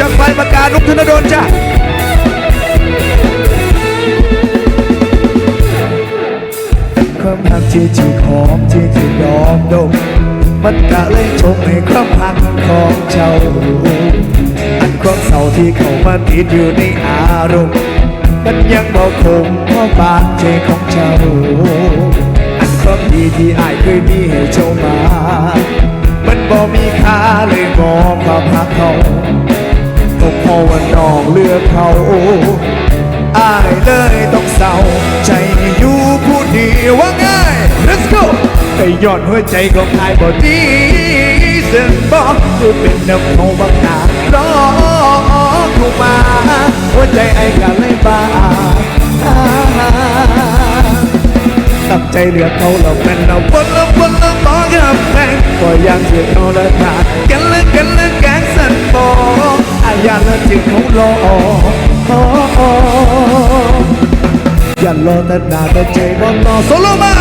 จากปลายปากกานุกธนดลจ้ะความหักที่ที่หอมที่ที่ยอมดมมันกะเลยชงให้ความหักของเจ้า อันความเศร้าที่เข้ามาติดอยู่ในอารมณ์มันยังบอกคมเพราะบาดใจของเจ้า อันความดีที่อายเคยมีให้เจ้ามา องควาเขาก็พราะว่าน้องเลือกเขาอายเลยต้องเศร้า ใจอยู่ผู้เดียวว่าง่าย Let's go แต่ยอดหัวใจของอายบ่ดีซึ่งบอกคือเป็นน้ำเขาบังหน้ารอเข้ามาหัวใจไอ้กันเลยบ้าตั้งใจเลือกเขาแล้วแม่นเราบนแล้วบนแล้วมองกับแพงก็ยังเสียเขาเละ อย่ายาละจึงเขารออย่ารอแต่หน้าแต่ใจบอลต่อโซโลมา